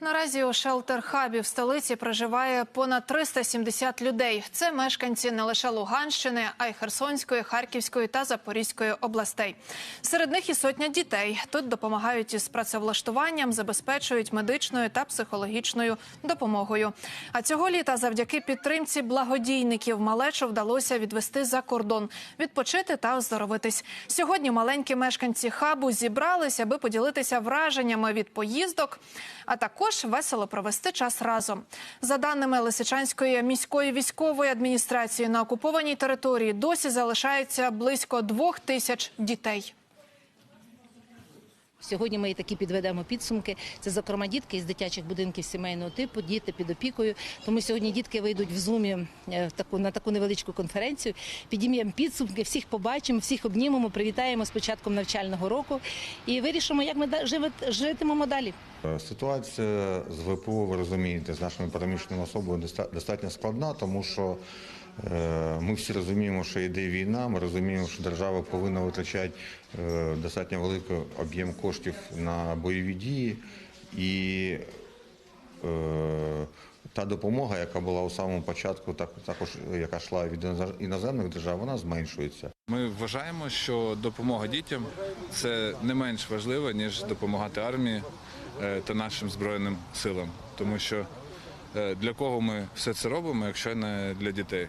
Наразі у шелтер-хабі в столиці проживає понад 370 людей. Це мешканці не лише Луганщини, а й Херсонської, Харківської та Запорізької областей. Серед них і сотня дітей. Тут допомагають із працевлаштуванням, забезпечують медичною та психологічною допомогою. А цього літа, завдяки підтримці благодійників, малечу вдалося відвести за кордон, відпочити та оздоровитись. Сьогодні маленькі мешканці хабу зібрались, аби поділитися враженнями від поїздок, а також весело провести час разом. За даними Лисичанської міської військової адміністрації, на окупованій території досі залишається близько двох тисяч дітей. Сьогодні ми і такі підведемо підсумки. Це, зокрема, дітки із дитячих будинків сімейного типу, діти під опікою. Тому сьогодні дітки вийдуть в зумі е, на таку невеличку конференцію. Підім'ємо підсумки, всіх побачимо, всіх обнімемо, привітаємо з початком навчального року і вирішимо, як ми житимемо далі. Е, Ситуація з ВПО, ви розумієте, з нашими переміщеними особами достатньо складна, тому що е, ми всі розуміємо, що йде війна. Ми розуміємо, що держава повинна витрачати е, достатньо великий об'єм коштів на бойові дії і. Та допомога, яка була у самому початку, так також яка йшла від іноземних держав, вона зменшується. Ми вважаємо, що допомога дітям це не менш важливо, ніж допомагати армії та нашим збройним силам, тому що е, для кого ми все це робимо, якщо не для дітей.